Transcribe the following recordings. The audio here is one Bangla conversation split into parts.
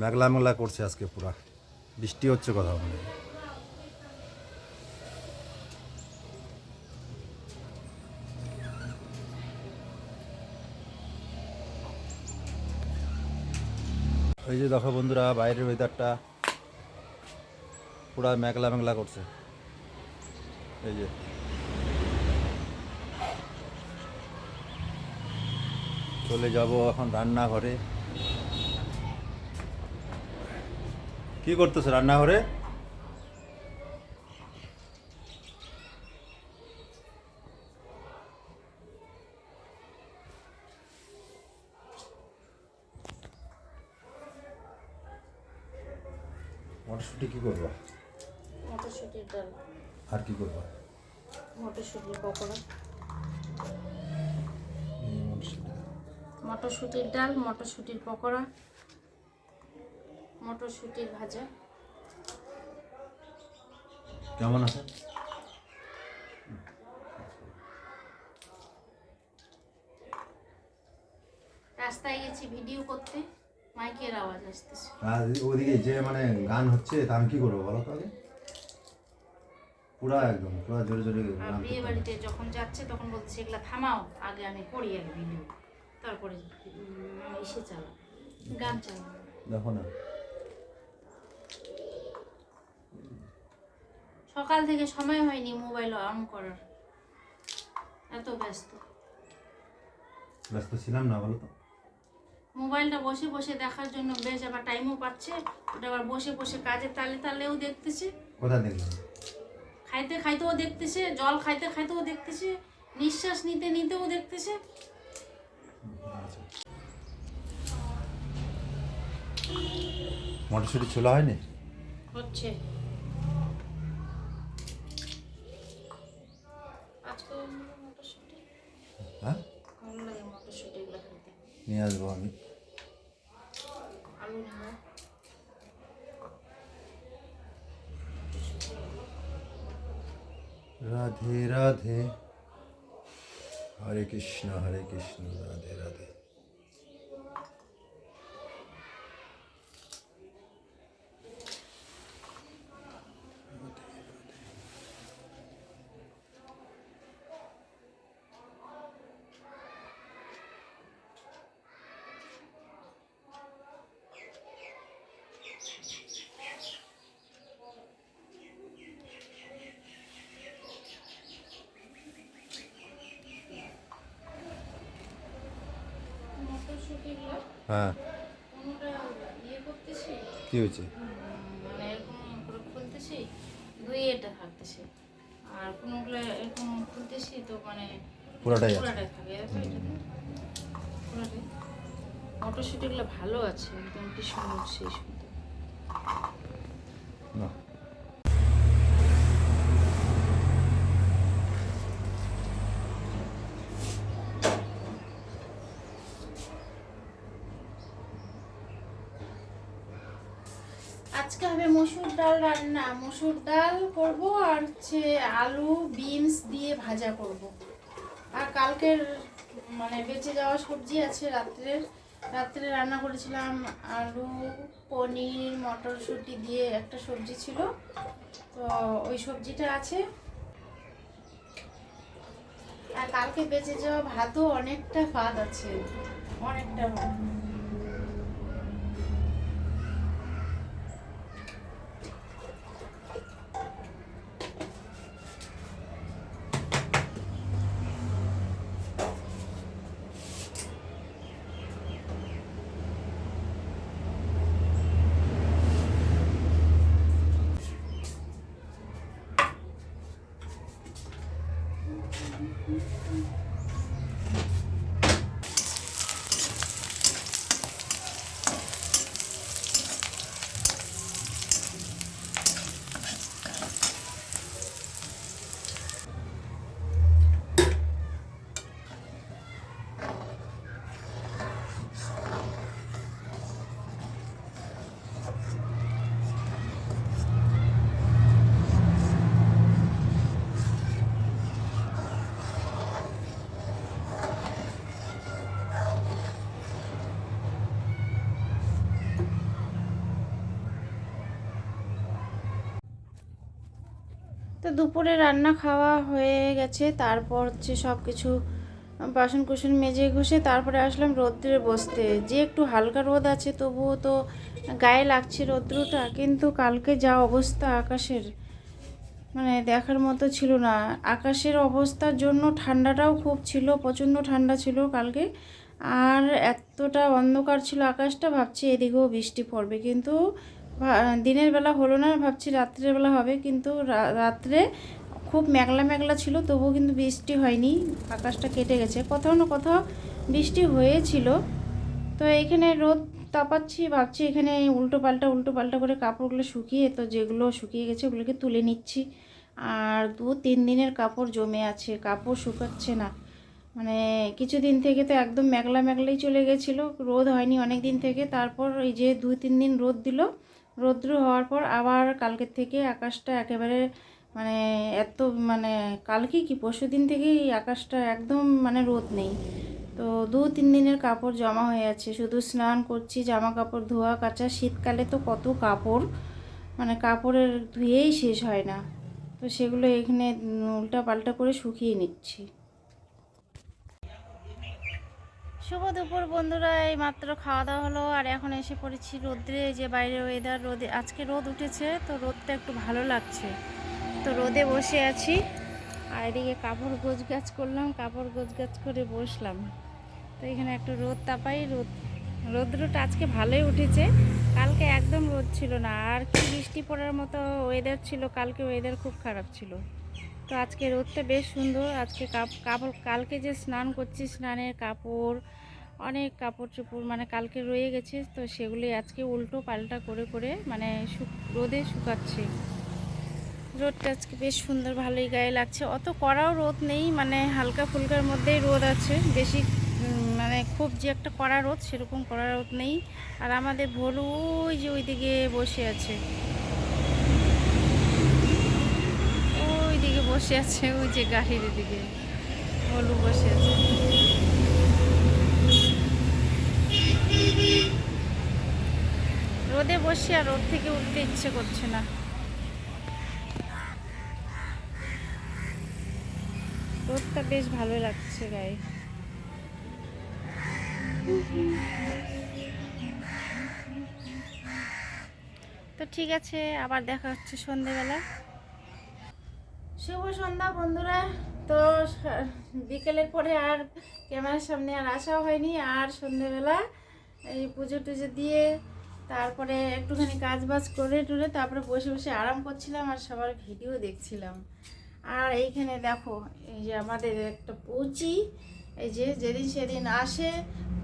মেঘলা মেঘলা করছে আজকে পুরা। বৃষ্টি হচ্ছে কথা বলে। এই যে দেখো বন্ধুরা, বাইরের ওয়েদারটা পুরা মেঘলা মেঘলা করছে। এই যে। চলে যাব এখন রান্নাঘরে। কি করতেছো রান্নাঘরে মটরশুটি কি করবা? মটরশুটির ডাল। আর কি করবা? মটরশুটির পকোড়া। মটরশুটির ডাল মটরশুটির পকোড়া। মটরশুটির ভাজা। কেমন আছে? রাস্তায় গেছি ভিডিও করতে মাইকের আওয়াজ আসতেছে। ওদিকে যে মানে গান হচ্ছে তা আমি কি করব বলো তো আগে? পুরা একদম পুরা জোরে জোরে বিয়ে বাড়িতে যখন যাচ্ছে তখন বলছে সেগুলা থামাও আগে আমি করি আগে ভিডিও। তারপরে এসে চালা গান চালা দেখো না। সকাল থেকে সময় হয়নি মোবাইল অন করার। এত ব্যস্ত। ব্যস্ত ছিলাম না বলো তো। মোবাইলটা বসে বসে দেখার জন্য বেশ আবার টাইমও পাচ্ছে। ওটা আবার বসে বসে কাজে তালে তালেও দেখতেছে। কোথায় দেখলাম? খাইতে খাইতেও দেখতেছে জল খাইতে খাইতেও দেখতেছে নিঃশ্বাস নিতে নিতেও দেখতেছে। আচ্ছা। মটরশুটি ছোলা হয়নি? হচ্ছে আজকে মটরশুঁটি হ্যাঁ ভালো লাগে মটরশুঁটি এগুলো খেতে নিয়ে আসব আমি আলু নেব রাধে রাধে হরে কৃষ্ণ হরে কৃষ্ণ রাধে রাধে মটরশুঁটিগুলো হ্যাঁ। কোনোটা ইয়ে কি হয়েছে? মানে এটা থাকতেছে আর কোনোগুলো এরকম খুলতেছি তো মানে পুরাটাই পুরাটাই থাকে। পুরাটাই। মটরশুঁটিগুলো ভালো আছে একদম সুন্দর সেই সুন্দর। না। আজকে হবে মসুর ডাল রান্না। মসুর ডাল করব আর হচ্ছে আলু, বিনস দিয়ে ভাজা করব। আর কালকের মানে বেঁচে যাওয়া সবজি আছে রাত্রের রাত্রে রান্না করেছিলাম আলু, পনির, মটরশুঁটি দিয়ে একটা সবজি ছিল। তো ওই সবজিটা আছে। আর কালকে বেঁচে যাওয়া ভাতও অনেকটা ভাত আছে। অনেকটা ভাত তো দুপুরে রান্না খাওয়া হয়ে গেছে। তারপর হচ্ছে সব কিছু বাসন কুসন মেজে ঘষে তারপরে আসলাম রোদ্রে বসতে। যে একটু হালকা রোদ আছে তবুও তো গায়ে লাগছে রৌদ্রটা, কিন্তু কালকে যা অবস্থা আকাশের মানে দেখার মতো ছিল না। আকাশের অবস্থার জন্য ঠান্ডাটাও খুব ছিল, প্রচণ্ড ঠান্ডা ছিল কালকে। আর এতটা অন্ধকার ছিল আকাশটা, ভাবছি এদিকেও বৃষ্টি পড়বে। কিন্তু দিনের বেলা হলো না, ভাবছি রাত্রের বেলা হবে, কিন্তু রাত্রে খুব মেঘলা মেঘলা ছিল, তবুও কিন্তু বৃষ্টি হয়নি, আকাশটা কেটে গেছে। কোথাও না কোথাও বৃষ্টি হয়েছিল। তো এখানে রোদ তাপাচ্ছি, ভাবছি এখানে উল্টো পাল্টা উল্টো পাল্টা করে কাপড়গুলো শুকিয়ে, তো যেগুলো শুকিয়ে গেছে ওগুলোকে তুলে নিচ্ছি। আর দু, তিন দিনের কাপড় জমে আছে, কাপড় শুকাচ্ছে না। মানে কিছুদিন থেকে তো একদম মেঘলা মেঘলাই চলে গেছিল, রোদ হয়নি অনেক দিন থেকে, তারপর এই যে দুই তিন দিন রোদ দিল রৌদ্র হওয়ার পর আবার কালকের থেকে আকাশটা একেবারে মানে এত মানে কালকে কি পরশু দিন থেকেই আকাশটা একদম মানে রোদ নেই। তো দু তিন দিনের কাপড় জমা হয়ে আছে। শুধু স্নান করছি, জামা কাপড়, ধোয়া, কাচা। শীতকালে তো কত কাপড়। মানে কাপড়ের ধুয়েই শেষ হয় না। তো সেগুলো এখানে উল্টা পাল্টা করে শুকিয়ে নিচ্ছি। শুভ দুপুর বন্ধুরা, এই মাত্র খাওয়া দাওয়া হলো। আর এখন এসে পড়েছি রোদ্রে যে বাইরে ওয়েদার রোদে, আজকে রোদ উঠেছে, তো রোদটা একটু ভালো লাগছে। তো রোদে বসে আছি, আর এদিকে কাপড় গোছ গাছ করলাম, কাপড় গোছ গাছ করে বসলাম। তো এখানে একটু রোদ তাপাই, রোদ, রোদ্রটা আজকে ভালোই উঠেছে। কালকে একদম রোদ ছিল না, আর কি বৃষ্টি পড়ার মতো ওয়েদার ছিল, কালকে ওয়েদার খুব খারাপ ছিল। তো আজকে রোদটা বেশ সুন্দর। আজকে কাপ- কাপড়, কালকে যে স্নান করছি, স্নানের কাপড়, অনেক কাপড় চোপড় মানে কালকে রয়ে গেছে, তো সেগুলি আজকে উল্টো পাল্টা করে করে মানে রোদে শুকাচ্ছে। রোদটা আজকে বেশ সুন্দর, ভালোই গায়ে লাগছে। অত কড়াও রোদ নেই মানে হালকা ফুলকার মধ্যেই রোদ আছে। বেশি মানে খুব যে একটা কড়া রোদ, সেরকম কড়া রোদ নেই। আর আমাদের ভোলু ওই যে ওইদিকে বসে আছে ওই দিকে বসে আছে ওই যে গাড়ির দিকে ভোলু বসে আছে। রোদে বসে আর রোদ থেকে উঠতে ইচ্ছে করছে না। রোদটা বেশ ভালো লাগছে গায়ে। তো ঠিক আছে, আবার দেখা হচ্ছে সন্ধেবেলা। শুভ সন্ধ্যা বন্ধুরা। তো বিকেলের পরে আর ক্যামেরার সামনে আর আসাও হয়নি, আর সন্ধেবেলা এই পুজো টুজো দিয়ে তারপরে একটুখানি কাজ বাজ করে টুরে তারপরে বসে বসে আরাম করছিলাম আর সবার ভিডিও দেখছিলাম। আর এইখানে দেখো, এই যে আমাদের একটা পুচি এই যে যেদিন সেদিন আসে,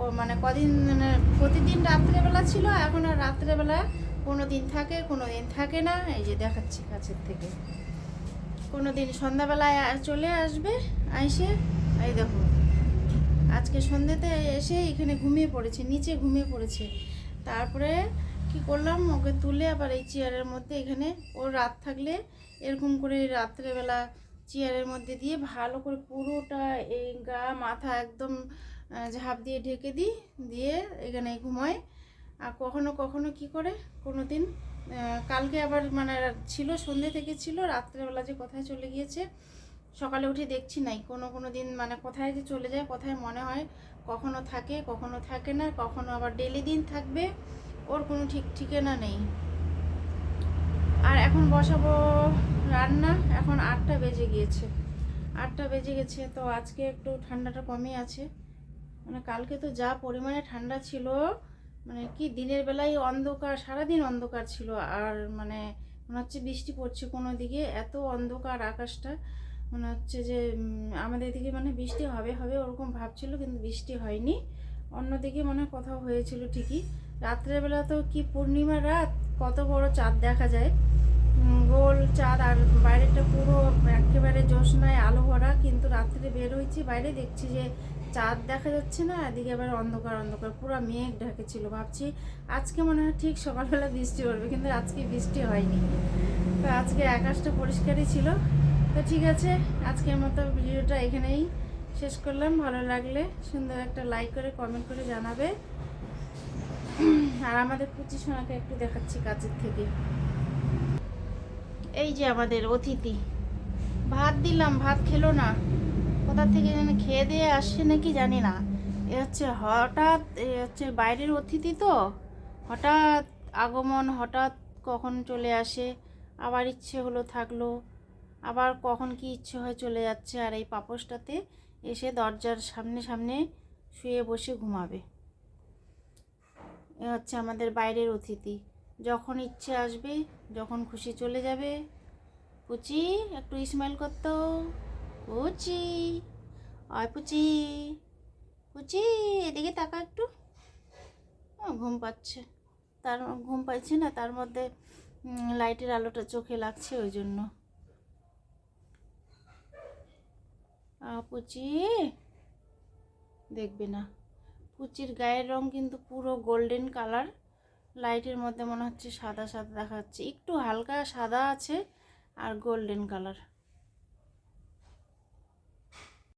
ও মানে কদিন মানে প্রতিদিন রাত্রেবেলা ছিল, এখন আর রাত্রেবেলা কোনো দিন থাকে, কোনো দিন থাকে না। এই যে দেখাচ্ছি কাছের থেকে। কোনো দিন সন্ধ্যাবেলায় চলে আসবে, আইসে, এই দেখো, আজকে সন্ধ্যেতে এসে এখানে ঘুমিয়ে পড়েছে, নিচে ঘুমিয়ে পড়েছে। তারপরে কি করলাম, ওকে তুলে আবার এই চেয়ারের মধ্যে এখানে, ওর রাত থাকলে এরকম করে রাত্রেবেলা চেয়ারের মধ্যে দিয়ে ভালো করে পুরোটা এই গা, মাথা একদম ঝাঁপ দিয়ে ঢেকে দিই, দিয়ে এখানে ঘুমায় আর কখনো কখনো কি করে কোনো দিন কালকে আবার মানে ছিল, সন্ধে থেকে ছিল, রাত্রেবেলা যে কোথায় চলে গিয়েছে, সকালে উঠে দেখছি নাই। কোনো কোনো দিন মানে কোথায় যে চলে যায়, কোথায় মনে হয় কখনো থাকে কখনো থাকে না, কখনো আবার ডেলি দিন থাকবে, ওর কোনো ঠিক ঠিকানা নেই। আর এখন বসাবো রান্না, এখন আটটা বেজে গিয়েছে। আটটা বেজে গেছে, তো আজকে একটু ঠান্ডাটা কমই আছে। মানে কালকে তো যা পরিমাণে ঠান্ডা ছিল মানে কি দিনের বেলায় অন্ধকার, সারাদিন অন্ধকার ছিল আর মানে মনে হচ্ছে বৃষ্টি পড়ছে কোনো দিকে, এত অন্ধকার আকাশটা। মনে হচ্ছে যে আমাদের দিকে মানে বৃষ্টি হবে হবে ওরকম ভাবছিল কিন্তু বৃষ্টি হয়নি। অন্যদিকে মনে কোথাও হয়েছিল ঠিকই। রাত্রেবেলা তো কি পূর্ণিমা রাত? কত বড় চাঁদ দেখা যায়। গোল চাঁদ আর বাইরেটা পুরো একেবারে জ্যোৎস্নায় আলো ভরা, কিন্তু রাত্রে বের হয়েছি, বাইরে দেখছি যে চাঁদ দেখা যাচ্ছে না, এদিকে আবার অন্ধকার অন্ধকার, পুরো মেঘ ঢাকেছিল ভাবছি আজকে মনে হয় ঠিক সকালবেলা বৃষ্টি পড়বে, কিন্তু আজকে বৃষ্টি হয়নি। তো আজকে আকাশটা পরিষ্কারই ছিল। তো ঠিক আছে, আজকের মতো ভিডিওটা এখানেই শেষ করলাম। ভালো লাগলে সুন্দর একটা লাইক করে কমেন্ট করে জানাবে। আর আমাদের পুচি সোনাকে একটু দেখাচ্ছি কাছের থেকে। এই যে আমাদের অতিথি। ভাত দিলাম, ভাত খেলো না। কোথা থেকে যেন খেয়ে দিয়ে আসছে নাকি জানি না। এ হচ্ছে হঠাৎ, এ হচ্ছে বাইরের অতিথি তো, হঠাৎ আগমন, হঠাৎ কখন চলে আসে, আবার ইচ্ছে হলো থাকল, আবার কখন কি ইচ্ছে হয় চলে যাচ্ছে, আর এই পাপোশটাতে এসে দরজার সামনে সামনে শুয়ে বসে ঘুমাবে। এ হচ্ছে আমাদের বাইরের অতিথি। যখন ইচ্ছে আসবে, যখন খুশি চলে যাবে, পুচি একটু স্মাইল করতো। পুচি অয় পুচি পুচি, এদিকে তাকা একটু। ঘুম পাচ্ছে। তার, ঘুম পাচ্ছে না, তার মধ্যে লাইটের আলোটা চোখে লাগছে ওই জন্য। পুচি, দেখবে না। পুচির গায়ের রং কিন্তু পুরো গোল্ডেন কালার। লাইটের মধ্যে মনে হচ্ছে সাদা সাদা দেখা যাচ্ছে। একটু হালকা সাদা আছে আর গোল্ডেন কালার।